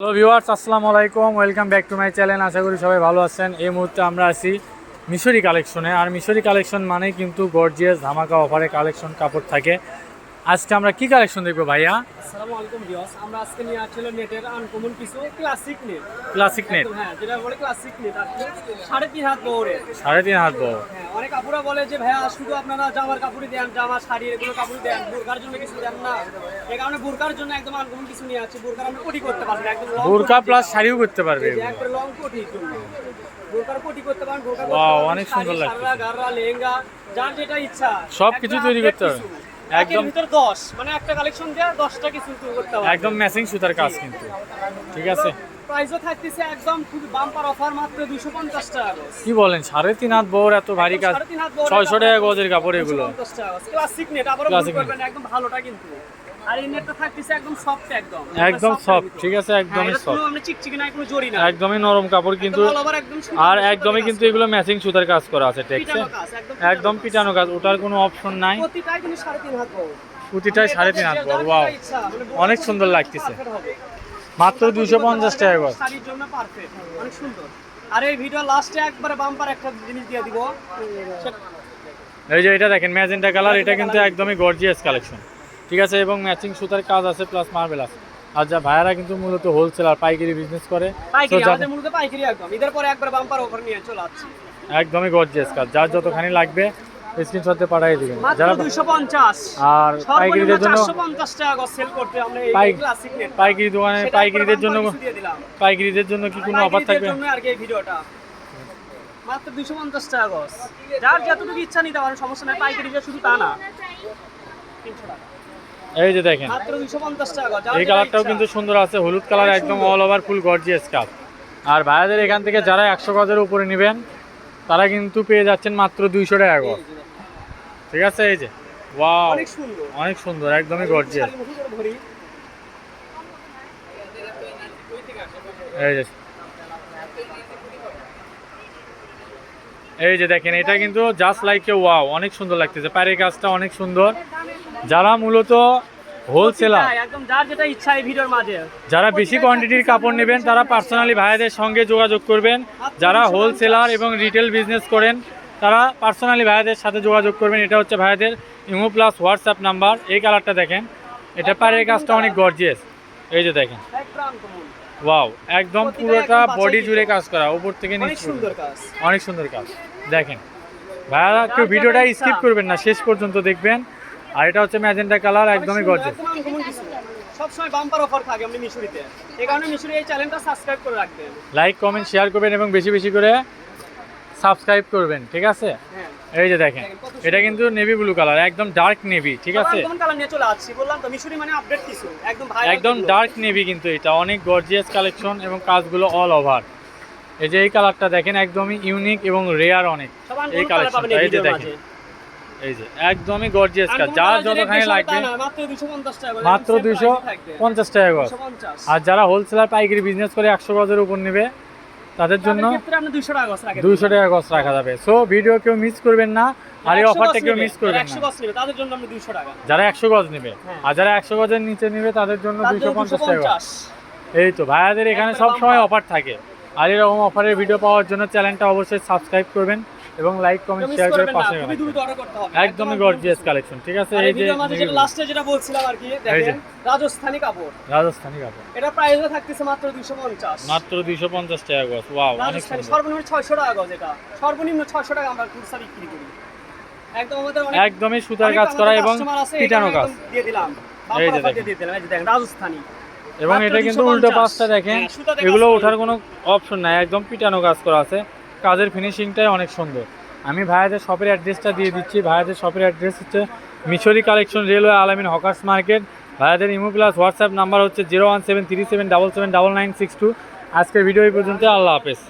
Hello viewers আসসালামু আলাইকুম। Welcome back to my channel আশা করি সবাই ভালো আছেন। এই মুহূর্তে আমরা আছি মিশরি কালেকশনে। আর মিশরি কালেকশন মানে কিন্তু গর্জিয়াস ধামাকা অফারে কালেকশন কাপড় থাকে। আজকে আমরা কি কালেকশন দেখব ভাইয়া? আসসালামু আলাইকুম ভিউয়ার্স আমরা আজকে নিয়ে আসছিল নেটের আনকমন কিছু ক্লাসিক নেট ক্লাসিক নেট হ্যাঁ যেটা বলে ক্লাসিক নেট আর সাড়ে তিন হাত সাড়ে তিন হাত হ্যাঁ অনেক কাপড়া বলে যে ভাইয়া শুধু আপনারা জামার কাপড়ই দেন জামা শাড়ি এগুলো কাপড় দেন বোরকার জন্য কিছু দেন না। এই কারণে বোরকার জন্য একদম আনকমন কিছু নিয়ে আসছি। বোরকার আমরা কোটি করতে পারবেন একদম বোরকা প্লাস শাড়িও করতে পারবে। লং কোটির জন্য। বোরকার কোটি করতে পারেন অনেক সুন্দর লাগছে। লেহেঙ্গা যার যেটা ইচ্ছা। সব কিছু তৈরি করতে হবে। একদম- ভিতর দশ। মানে একটা কালেকশন দেওয়া দশটা কিছু করতে হবে। একদম ম্যাচিং সুতার কাজ কিন্তু। ঠিক আছে? প্রাইসও থাকতেছে একদম খুব বাম্পার অফার মাত্র দুশো পঞ্চাশ টাকা কি বলেন সাড়ে তিন হাত বড় এত ভারী কাজ? সাড়ে তিন হাত বড় ছয়শো কাপড়, টাকা গজের কাপড় এগুলো। 250 টাকা। ক্লাসিক নেট আবার করবেন একদম ভালোটা কিন্তু। আর এই নেটটা থাকতেছে একদম সফট একদম। একদম সফট ঠিক আছে? হ্যাঁ, একদমই সফট চিকচিকি নাই কোনো না একদমই নরম কাপড় কিন্তু আর একদমই কিন্তু এগুলো ম্যাচিং সুতার কাজ করা আছে টেক্সে একদম পিটানো কাজ। ওটার কোনো অপশন নাই। প্রতিটাই কিন্তু সাড়ে তিন হাত বড়। প্রতিটাই সাড়ে তিন হাত বড় ওয়াও মানে অনেক সুন্দর লাগতেছে। মাত্র দুইশো পঞ্চাশ টাকা গজ শাড়ির জন্য পারফেক্ট অনেক সুন্দর। আর এই ভিডিও লাস্টে একবারে বাম্পার একটা জিনিস দিয়ে দিব। এই যে এটা দেখেন ম্যাজেন্টা কালার এটা কিন্তু একদমই গর্জিয়াস কালেকশন ঠিক আছে এবং ম্যাচিং সুতার কাজ আছে প্লাস মার্বেল আছে। আর যা ভাইয়ারা কিন্তু মূলত হোলসেলার পাইকারি বিজনেস করে। পাইকারি আমাদের মূলত পাইকারি একদম। ঈদের পরে একবার বাম্পার অফার নিয়ে চলে আসছি। একদমই গর্জিয়াস কাজ। যার যতখানি লাগবে স্ক্রিনশটে পাঠিয়ে দিবেন। যারা দুইশো পঞ্চাশ। আর পাইকারিদের জন্য চারশো পঞ্চাশ টাকা গজ সেল করতে আমরা এই ক্লাসিক নেট পাইকারি দোকানে পাইকারিদের জন্য পাইকারিদের জন্য কি কোনো অফার থাকবে? জন্য আর কি ভিডিওটা। মাত্র দুইশো পঞ্চাশ টাকা গজ যার যতটুকু ইচ্ছা নিতে পারেন সমস্যা নাই পাইকারি যে শুধু তা না। তিনশো টাকা। এই যে দেখেন। এই কালারটাও কিন্তু সুন্দর আছে হলুদ কালার একদম। All over full gorgeous cup আর ভাইয়াদের এখান থেকে যারা একশো গজের উপরে নেবেন তারা কিন্তু পেয়ে যাচ্ছেন মাত্র দুইশো টাকা গজ। ঠিক আছে এই যে। ওয়াও অনেক সুন্দর। একদমই গর্জিয়াস। এই যে। এই যে দেখেন এটা কিন্তু জাস্ট লাইক এ ওয়াও অনেক সুন্দর লাগতেছে। পায়ের কাজটা অনেক সুন্দর। যারা মূলত হোলসেলার একদম যার যেটা ইচ্ছা এই ভিডিওর মাঝে। যারা বেশি কোয়ান্টিটির কাপড় নেবেন তারা পার্সোনালি ভাইয়াদের সঙ্গে যোগাযোগ করবেন। যারা হোলসেলার এবং রিটেল বিজনেস করেন তারা পার্সোনালি ভাইয়াদের সাথে যোগাযোগ করবেন। এটা হচ্ছে ভাইয়াদের ইমো প্লাস হোয়াটসঅ্যাপ নাম্বার এই কালারটা দেখেন। এটা পায়ের কাজটা অনেক গর্জিয়াস এই যে দেখেন। ওয়াও একদম পুরোটা বডি জুড়ে কাজ করা উপর থেকে অনেক সুন্দর কাজ। অনেক সুন্দর কাজ। দেখেন। ভাইয়ারা কেউ ভিডিওটা স্কিপ করবেন না শেষ পর্যন্ত দেখবেন। আর এটা হচ্ছে ম্যাজেন্টা কালার একদমই গর্জিয়াস কিছু। সবসময় বাম্পার অফার থাকে আপনি মিশরিতে। এই কারণে মিশরি এই চ্যানেলটা সাবস্ক্রাইব করে রাখবেন লাইক কমেন্ট শেয়ার করবেন এবং বেশি বেশি করে সাবস্ক্রাইব করবেন ঠিক আছে? হ্যাঁ। এই যে দেখেন এটা কিন্তু নেভি ব্লু কালার একদম ডার্ক নেভি ঠিক আছে? কোন কালার নিয়ে চলে আসছি? বললাম তো মিশরি মানে আপডেট কিছু। একদম ভাই একদম ডার্ক নেভি কিন্তু এটা অনেক গর্জিয়াস কালেকশন এবং কাজগুলো অল ওভার এই যে এই কালারটা দেখেন একদমই ইউনিক এবং রেয়ার অনেক। এই কালেকশনটা এই যে দেখেন। এই যে একদমই গর্জিয়াস কাজ যার যতখানি লাগবে মাত্র 250 টাকা করে, মাত্র একদম same দুইশো পঞ্চাশ টাকা গজ। আর যারা হোলসেলার পাইকারি বিজনেস করে একশো গজের উপর নেবে তাদের জন্য 200 টাকা গজ দুইশো টাকা গজ রাখা যাবে। সো ভিডিও কেউ মিস করবেন না আর এই অফারটা কেউ মিস করবেন না। তাদের জন্য আপনি 200 টাকা। যারা একশো গজ নেবে হ্যাঁ। আর যারা একশো গজের নিচে নেবে তাদের জন্য দুইশো পঞ্চাশ টাকা 250 এই তো ভাইয়াদের এখানে সব সময় অফার থাকে। আর এরকম অফারের ভিডিও পাওয়ার জন্য চ্যানেলটা অবশ্যই সাবস্ক্রাইব করবেন। এবং লাইক কমেন্ট শেয়ার করে পাশে খুবই দ্রুত অর্ডার করতে হবে একদমই গর্জিয়াস কালেকশন ঠিক আছে? এই যে যেটা লাস্টে যেটা বলছিলাম আর কি দেখেন রাজস্থানি কাপড়। রাজস্থানি কাপড়। এটা প্রাইসও থাকতেছে মাত্র 250 মাত্র দুইশো পঞ্চাশ টাকা গজ ওয়াও অনেক সুন্দর। সর্বনিম্ন 600 টাকা গজ এটা। সর্বনিম্ন 600 টাকা আমরা খুচরা বিক্রি করি। একদম আমাদের অনেক একদমই সুতার কাজ করা এবং পিটানো কাজ। দিয়ে দিলাম। এই যে দেখেন। দিয়ে দিলাম এই যে দেখেন রাজস্থানি। এবং এটা কিন্তু উল্টো পাঁচটা দেখেন হ্যাঁ, এগুলো ওঠার কোনো অপশন নাই একদম পিটানো কাজ করা আছে। কাজের ফিনিশিংটাই অনেক সুন্দর। আমি ভাইয়াদের শপের অ্যাড্রেসটা দিয়ে দিচ্ছি। ভাইয়াদের শপের অ্যাড্রেস হচ্ছে Mishri collection railway Alamin hawkers market ভাইয়াদের ইমো প্লাস হোয়াটসঅ্যাপ নাম্বার হচ্ছে zero one seven three seven double seven double nine six two আজকের ভিডিও এই পর্যন্ত আল্লাহ হাফেজ।